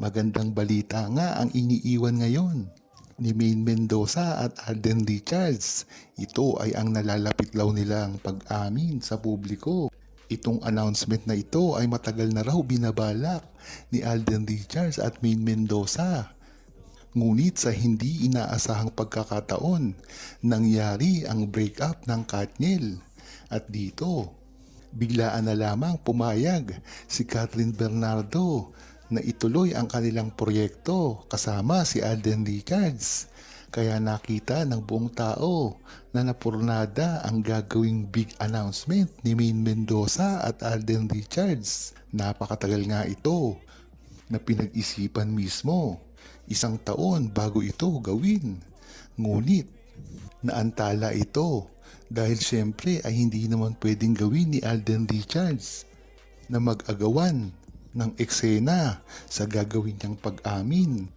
Magandang balita nga ang iniiwan ngayon ni Maine Mendoza at Alden Richards. Ito ay ang nalalapit law nilang pag-amin sa publiko. Itong announcement na ito ay matagal na raw binabalak ni Alden Richards at Maine Mendoza. Ngunit sa hindi inaasahang pagkakataon, nangyari ang breakup ng Katniel. At dito, biglaan na lamang pumayag si Catherine Bernardo na ituloy ang kanilang proyekto kasama si Alden Richards. Kaya nakita ng buong tao na napurnada ang gagawing big announcement ni Maine Mendoza at Alden Richards. Napakatagal nga ito na pinag-isipan mismo. Isang taon bago ito gawin. Ngunit, naantala ito dahil syempre ay hindi naman pwedeng gawin ni Alden Richards na mag-agawan ng eksena sa gagawin niyang pag-amin.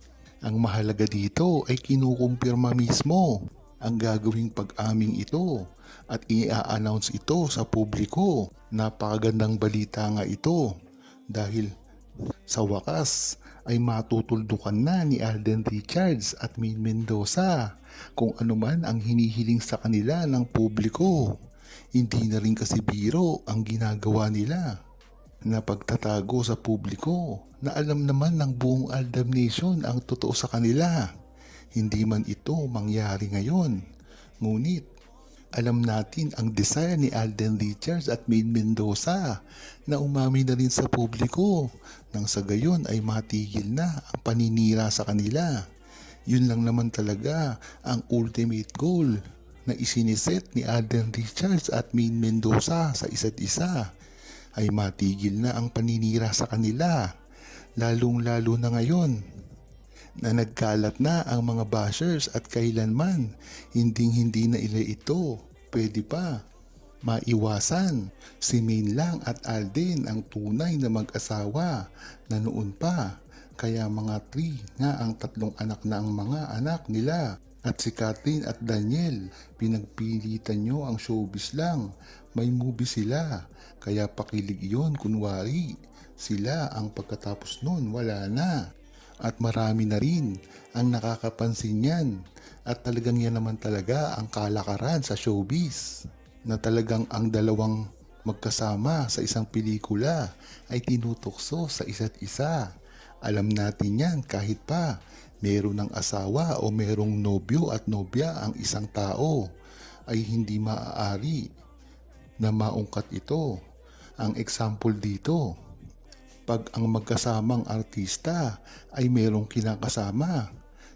Ang mahalaga dito ay kinukumpirma mismo ang gagawing pag-aming ito at i-announce ito sa publiko. Napakagandang balita nga ito dahil sa wakas ay matutuldukan na ni Alden Richards at Maine Mendoza kung ano man ang hinihiling sa kanila ng publiko. Hindi na rin kasi biro ang ginagawa nila na pagtatago sa publiko na alam naman ng buong Aldam Nation ang totoo sa kanila. Hindi man ito mangyari ngayon. Ngunit alam natin ang desire ni Alden Richards at Maine Mendoza na umami na rin sa publiko nang sa gayon ay matigil na ang paninira sa kanila. Yun lang naman talaga ang ultimate goal na isiniset ni Alden Richards at Maine Mendoza sa isa't isa ay matigil na ang paninira sa kanila lalong lalo na ngayon na nagkalat na ang mga bashers at kailanman hinding hindi na ila ito pwede pa maiwasan. Si Main lang at Alden ang tunay na mag-asawa na noon pa. Kaya mga three nga ang tatlong anak na ang mga anak nila at si Catherine at Daniel pinagpilitan nyo ang showbiz lang. May movie sila. Kaya pakilig yon kunwari. Sila ang pagkatapos nun wala na. At marami na rin ang nakakapansin yan at talagang yan naman talaga ang kalakaran sa showbiz. Na talagang ang dalawang magkasama sa isang pelikula ay tinutukso sa isa't isa. Alam natin yan kahit pa meron ng asawa o merong nobyo at nobya ang isang tao ay hindi maaari na maungkat ito. Ang example dito, pag ang magkasamang artista ay merong kinakasama.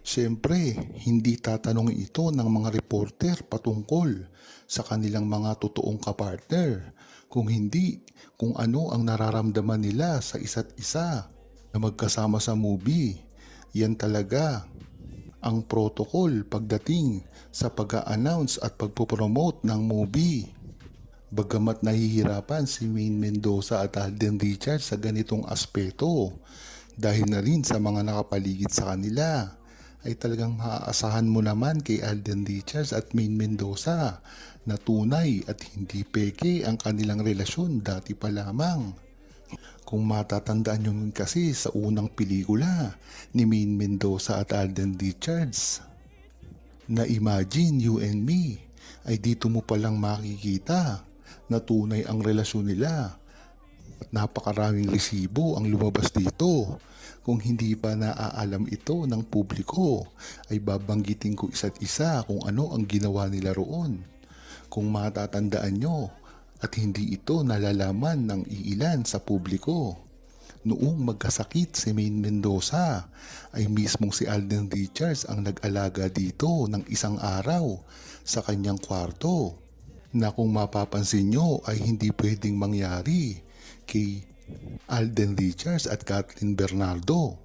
Siyempre, hindi tatanungin ito ng mga reporter patungkol sa kanilang mga totoong kapartner. Kung hindi, kung ano ang nararamdaman nila sa isa't isa na magkasama sa movie. Yan talaga ang protocol pagdating sa pag-a-announce at pagpopromote ng movie. Bagamat nahihirapan si Maine Mendoza at Alden Richards sa ganitong aspeto dahil na rin sa mga nakapaligid sa kanila ay talagang maaasahan mo naman kay Alden Richards at Maine Mendoza na tunay at hindi peke ang kanilang relasyon dati pa lamang. Kung matatandaan nyo nun kasi sa unang pelikula ni Maine Mendoza at Alden Richards na Imagine You and Me ay dito mo palang makikita na tunay ang relasyon nila at napakaraming resibo ang lumabas dito. Kung hindi pa naaalam ito ng publiko, ay babanggitin ko isa't isa kung ano ang ginawa nila roon. Kung matatandaan nyo at hindi ito nalalaman ng iilan sa publiko. Noong magkasakit si Maine Mendoza, ay mismong si Alden Richards ang nag-alaga dito ng isang araw sa kanyang kwarto na kung mapapansin nyo ay hindi pwedeng mangyari kay Alden Richards at Kathleen Bernardo.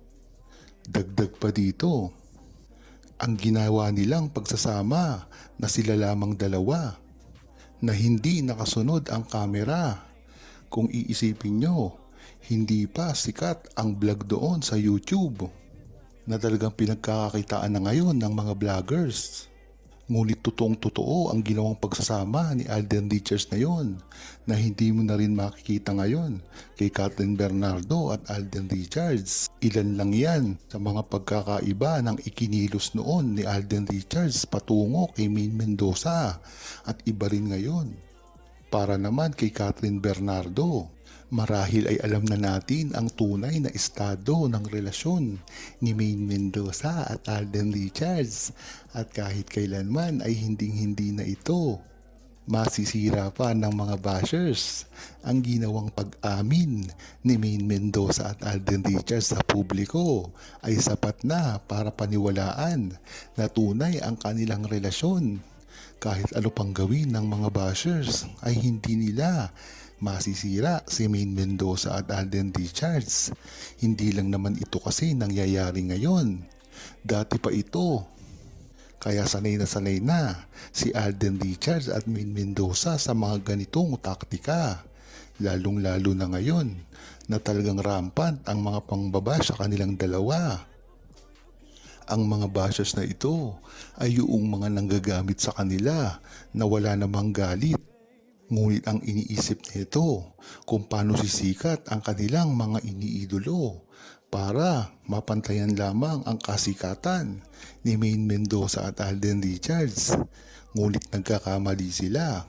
Dagdag pa dito, ang ginawa nilang pagsasama na sila lamang dalawa na hindi nakasunod ang kamera. Kung iisipin nyo, hindi pa sikat ang vlog doon sa YouTube na talagang pinagkakakitaan na ngayon ng mga vloggers. Ngunit totoong totoo ang ginawang pagsasama ni Alden Richards na yon na hindi mo na rin makikita ngayon kay Catherine Bernardo at Alden Richards. Ilan lang yan sa mga pagkakaiba ng ikinilos noon ni Alden Richards patungo kay Maine Mendoza at iba rin ngayon. Para naman kay Catherine Bernardo, marahil ay alam na natin ang tunay na estado ng relasyon ni Maine Mendoza at Alden Richards at kahit kailanman ay hinding-hindi na ito. Masisira pa ng mga bashers ang ginawang pag-amin ni Maine Mendoza at Alden Richards sa publiko ay sapat na para paniwalaan na tunay ang kanilang relasyon kahit ano pang gawin ng mga bashers ay hindi nila masisira si Maine Mendoza at Alden Richards. Hindi lang naman ito kasi nangyayari ngayon. Dati pa ito. Kaya sanay na sanay na si Alden Richards at Maine Mendoza sa mga ganitong taktika. Lalong lalo na ngayon na talagang rampant ang mga pangbaba sa kanilang dalawa. Ang mga bashers na ito ay yung mga nanggagamit sa kanila na wala namang galit. Ngunit ang iniisip nito kung paano sisikat ang kanilang mga iniidolo para mapantayan lamang ang kasikatan ni Maine Mendoza at Alden Richards. Ngunit nagkakamali sila.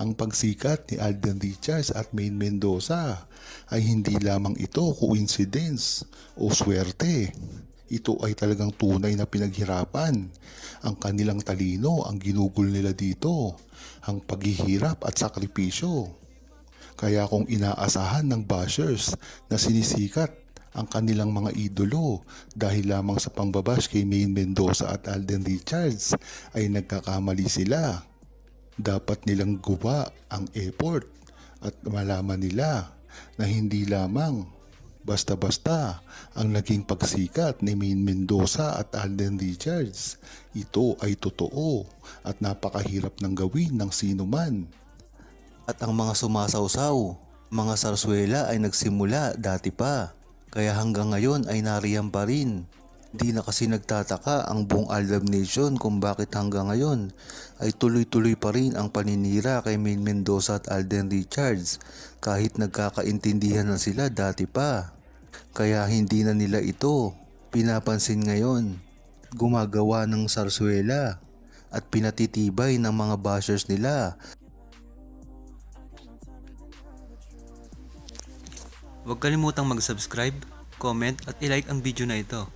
Ang pagsikat ni Alden Richards at Maine Mendoza ay hindi lamang ito coincidence o swerte. Ito ay talagang tunay na pinaghirapan. Ang kanilang talino ang ginugol nila dito, ang paghihirap at sakripisyo. Kaya kung inaasahan ng bashers na sinisikat ang kanilang mga idolo dahil lamang sa pangbabash kay Maine Mendoza at Alden Richards ay nagkakamali sila. Dapat nilang guba ang effort at malaman nila na hindi lamang basta-basta ang naging pagsikat ni Maine Mendoza at Alden Richards. Ito ay totoo at napakahirap ng gawin ng sino man. At ang mga sumasawsaw, mga sarswela ay nagsimula dati pa. Kaya hanggang ngayon ay nariyan pa rin. Di na kasi nagtataka ang buong Aldab Nation kung bakit hanggang ngayon ay tuloy-tuloy pa rin ang paninira kay Maine Mendoza at Alden Richards kahit nagkakaintindihan na sila dati pa. Kaya hindi na nila ito pinapansin ngayon. Gumagawa ng sarswela at pinatitibay ng mga bashers nila Huwag kalimutang mag-subscribe, comment at ilike ang video na ito.